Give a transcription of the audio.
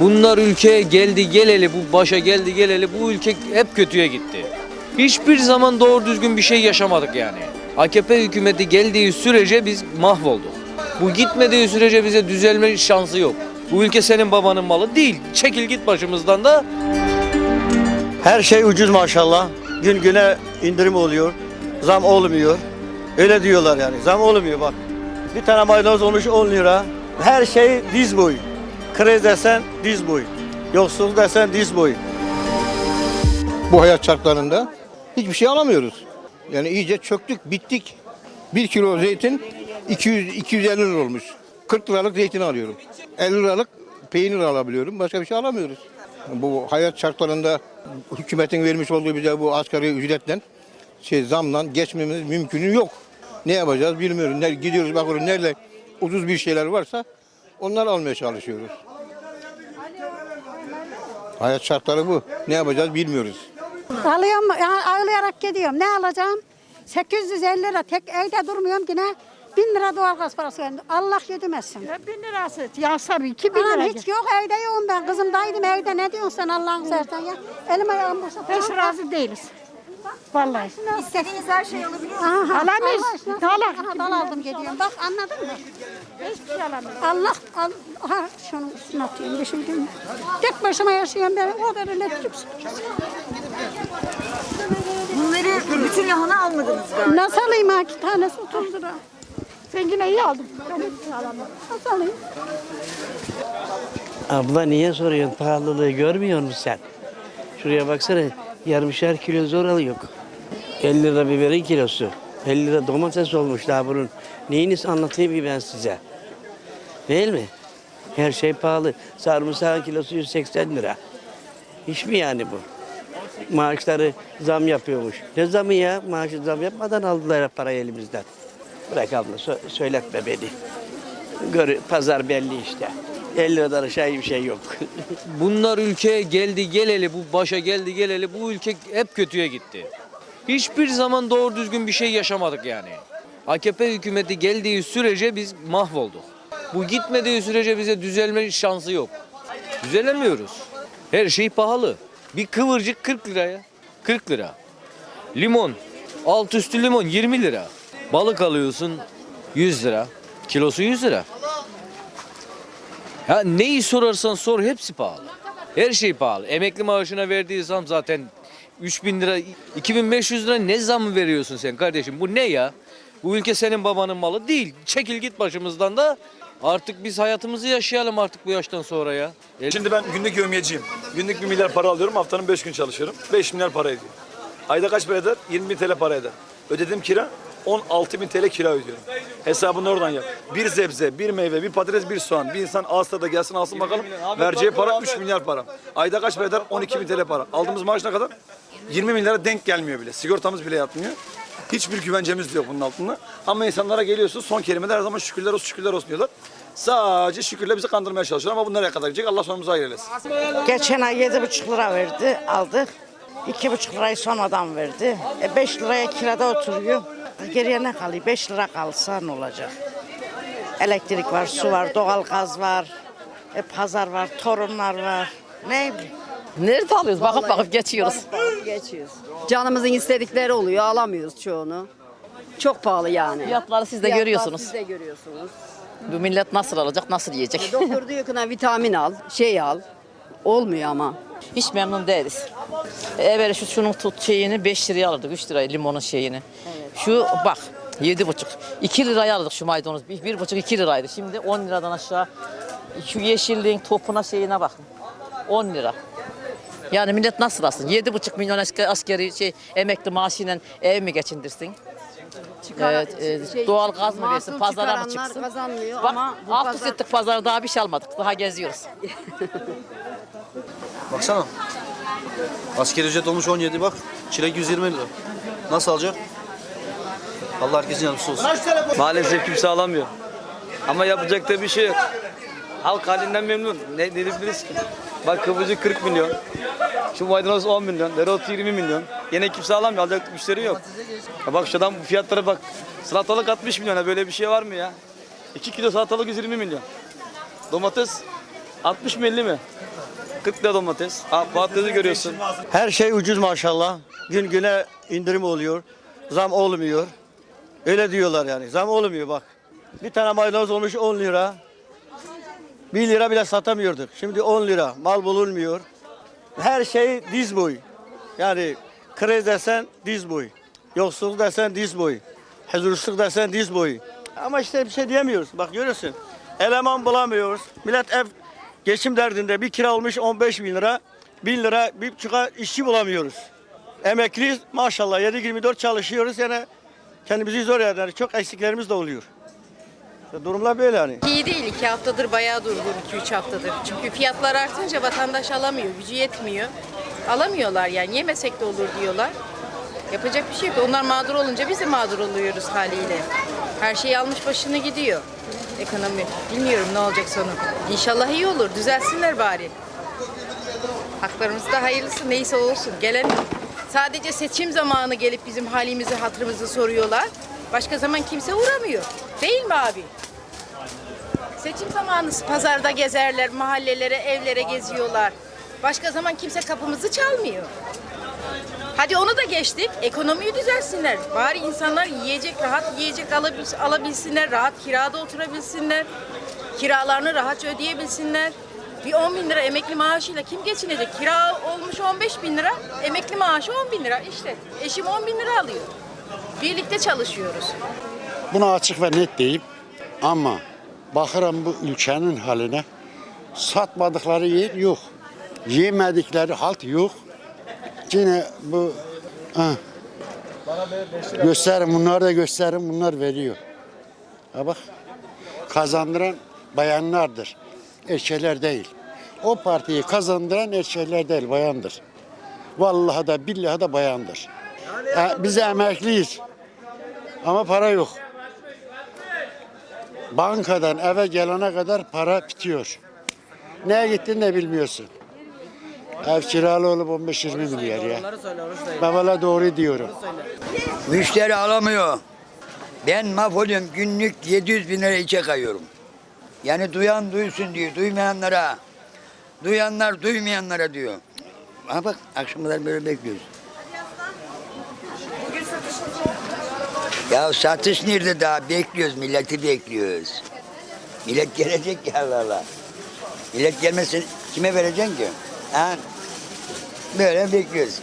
Bunlar ülkeye geldi geleli, bu başa geldi geleli bu ülke hep kötüye gitti. Hiçbir zaman doğru düzgün bir şey yaşamadık yani. AKP hükümeti geldiği sürece biz mahvolduk. Bu gitmediği sürece bize düzelme şansı yok. Bu ülke senin babanın malı değil. Çekil git başımızdan da Her şey ucuz maşallah. Gün güne indirim oluyor. Zam olmuyor. Öyle diyorlar yani. Zam olmuyor bak. Bir tane maydanoz olmuş 10 lira. Her şey diz boy. Kredi desen diz boy. Yoksul desen diz boy. bu hayat şartlarında hiçbir şey alamıyoruz. Yani iyice çöktük, bittik. Bir kilo zeytin 200 250 lira olmuş. 40 liralık zeytin alıyorum. 50 liralık peynir alabiliyorum. Başka bir şey alamıyoruz. Bu hayat şartlarında hükümetin vermiş olduğu bize bu asgari ücretten şey zamla geçmemiz mümkünü yok. Ne yapacağız bilmiyorum. Gidiyoruz bakıyoruz nerede ucuz bir şeyler varsa onları almaya çalışıyoruz. Hayat şartları bu. Ne yapacağız bilmiyoruz. Alıyorum, yani ağlayarak gidiyorum. Ne alacağım? 850 lira. Tek evde durmuyorum yine. 1000 lira doğalgaz parası verdim. Allah yedirmesin. Bin lirası. Ya tabii iki bin Anam lira. hiç yok evde yoğum ben. Kızımdaydım evde. Ne diyorsun sen Allah'ın seversen ya? Elim ayağım boşa. Hiç razı değiliz. Vallahi. İstediğiniz her şeyi alabiliyor musunuz? Aha, Alamayız. Dağlar. Aha, dal aldım gidiyorum. Bak anladın mı? Hiçbir şey. Allah, al, aha şunu üstüne atayım. Düşündüm. Tek başıma yaşıyorum ben. O kadar elektrik Bunları bütün lahana almadınız galiba. Nasıl alayım ha? İki tanesi 30 lira. Sen yine iyi aldın. Ben hiçbir şey alamadım. Nasıl alayım? Abla niye soruyorsun? Pahalılığı görmüyor musun sen? Şuraya baksana yarımşar kilo zor alıyor. 50 lira biberin kilosu. 50 lira domates olmuş daha bunun. Neyini anlatayım ki ben size? Değil mi? Her şey pahalı. Sarımsağın kilosu 180 lira. İş mi yani bu? Maaşları zam yapıyormuş. Ne zamı ya? Maaşı zam yapmadan aldılar parayı elimizden. Bırak abla sö- söyletme beni. Gör, pazar belli işte. 50 liradan aşağı bir şey yok. bunlar ülkeye geldi geleli, bu başa geldi geleli bu ülke hep kötüye gitti. Hiçbir zaman doğru düzgün bir şey yaşamadık yani. AKP hükümeti geldiği sürece biz mahvolduk. Bu gitmediği sürece bize düzelme şansı yok. Düzelemiyoruz. Her şey pahalı. Bir kıvırcık 40 liraya. 40 lira. Limon. Alt üstü limon 20 lira. Balık alıyorsun 100 lira. Kilosu 100 lira. Ya neyi sorarsan sor hepsi pahalı. Her şey pahalı. Emekli maaşına verdiği zam zaten 3000 lira, 2500 lira ne zam veriyorsun sen kardeşim? Bu ne ya? Bu ülke senin babanın malı değil. Çekil git başımızdan da artık biz hayatımızı yaşayalım artık bu yaştan sonra ya. El- Şimdi ben günlük yevmiyeciyim. Günlük 1 milyar para alıyorum. Haftanın 5 gün çalışıyorum. 5 milyar para ediyor. Ayda kaç para eder? 20 bin TL para eder. Ödediğim kira 16 bin TL kira ödüyorum. Hesabını oradan yap. Bir sebze, bir meyve, bir patates, bir soğan. Bir insan ağızda da gelsin alsın bakalım. Vereceği para 3 milyar para. Ayda kaç para eder? 12 bin TL para. Aldığımız maaş ne kadar? 20 milyara denk gelmiyor bile. Sigortamız bile yatmıyor. Hiçbir güvencemiz yok bunun altında. Ama insanlara geliyorsun son kelimede her zaman şükürler olsun şükürler olsun diyorlar. Sadece şükürle bizi kandırmaya çalışıyorlar ama bu nereye kadar gidecek Allah sonumuzu hayır eylesin. Geçen ay yedi buçuk lira verdi, aldık. İki buçuk lirayı sonradan verdi. E beş liraya kirada oturuyor. Geriye ne kalıyor? Beş lira kalsa ne olacak? Elektrik var, su var, doğal gaz var. E pazar var, torunlar var. Ne bileyim. Nerede alıyoruz? Bakıp bakıp geçiyoruz. Geçiyoruz. Canımızın istedikleri oluyor. Alamıyoruz çoğunu. Çok pahalı yani. Fiyatları siz de Fiyatlar görüyorsunuz. Siz de görüyorsunuz. Bu millet nasıl alacak, nasıl yiyecek? Doktor diyor ki "Ha, vitamin al, şey al. Olmuyor ama. Hiç memnun değiliz. Evvel şu şunun tut şeyini 5 liraya alırdık, 3 liraya limonun şeyini. Şu bak yedi buçuk. 2 liraya alırdık şu maydanoz. Bir, bir buçuk 2 liraydı. Şimdi 10 liradan aşağı. Şu yeşilliğin topuna şeyine bakın. 10 lira. Yani millet nasıl alsın? Yedi buçuk milyon asker, askeri şey emekli maaşıyla ev mi geçindirsin? Evet, e, şey, doğal gaz mı versin, pazara mı çıksın? kazanmıyor Bak, ama bu alt pazar- ettik pazara daha bir şey almadık, daha geziyoruz. Baksana. Askeri ücret olmuş 17 bak. Çilek 120 lira. Nasıl alacak? Allah herkesin yardımcısı olsun. Maalesef kimse alamıyor. Ama yapacak da bir şey yok. Halk halinden memnun. Ne, ne ki? Bak kıvırcık 40 milyon. Şu maydanoz 10 milyon. Dereotu 20 milyon. Yine kimse alamıyor. Alacak müşteri yok. Ya bak şuradan bu fiyatlara bak. Salatalık 60 milyona böyle bir şey var mı ya? 2 kilo salatalık 120 milyon. Domates 60 mı 50 mi? 40 lira domates. Ha, patatesi görüyorsun. Her şey ucuz maşallah. Gün güne indirim oluyor. Zam olmuyor. Öyle diyorlar yani. Zam olmuyor bak. Bir tane maydanoz olmuş 10 lira. 1 lira bile satamıyorduk. Şimdi 10 lira. Mal bulunmuyor. Her şey diz boy. Yani kriz desen diz boy. Yoksulluk desen diz boy. Huzursuzluk desen diz boy. Ama işte bir şey diyemiyoruz. Bak görüyorsun. Eleman bulamıyoruz. Millet ev geçim derdinde bir kira olmuş 15 bin lira. 1000 lira bir buçuğa işçi bulamıyoruz. Emekliyiz maşallah 7-24 çalışıyoruz yani kendimizi zor yani çok eksiklerimiz de oluyor. Durumlar böyle hani. İyi değil. iki haftadır bayağı durgun. 2-3 haftadır. Çünkü fiyatlar artınca vatandaş alamıyor. Gücü yetmiyor. Alamıyorlar yani. Yemesek de olur diyorlar. Yapacak bir şey yok. Onlar mağdur olunca biz de mağdur oluyoruz haliyle. Her şey almış başını gidiyor. Ekonomi. Bilmiyorum ne olacak sonu. İnşallah iyi olur. Düzelsinler bari. Haklarımızda hayırlısı neyse olsun. Gelen sadece seçim zamanı gelip bizim halimizi hatırımızı soruyorlar. Başka zaman kimse uğramıyor. Değil mi abi? Seçim zamanı pazarda gezerler, mahallelere, evlere geziyorlar. Başka zaman kimse kapımızı çalmıyor. Hadi onu da geçtik. Ekonomiyi düzelsinler. Bari insanlar yiyecek, rahat yiyecek alabil- alabilsinler. Rahat kirada oturabilsinler. Kiralarını rahatça ödeyebilsinler. Bir 10 bin lira emekli maaşıyla kim geçinecek? Kira olmuş 15 bin lira, emekli maaşı 10 bin lira. İşte eşim 10 bin lira alıyor. Birlikte çalışıyoruz. Bunu açık ve net deyip ama bakıram bu ülkenin haline satmadıkları yer yok. Yemedikleri halt yok. Yine bu ha, gösterin bunlar da gösterin bunlar veriyor. Ha bak kazandıran bayanlardır. Erkekler değil. O partiyi kazandıran erkekler değil bayandır. Vallahi da billahi da bayandır. E, biz emekliyiz. Ama para yok. Bankadan eve gelene kadar para bitiyor. Neye gittin de bilmiyorsun. Ev kiralı olup 15-20 milyar ya. Ben valla doğru diyorum. Müşteri alamıyor. Ben mahvoluyorum. Günlük 700 bin lira içe kayıyorum. Yani duyan duysun diyor. Duymayanlara. Duyanlar duymayanlara diyor. Ama bak akşamlar böyle bekliyoruz. Ya satış nerede daha? Bekliyoruz. Milleti bekliyoruz. Millet gelecek ya Allah. Millet gelmesin kime vereceksin ki? Ha? Böyle bekliyoruz.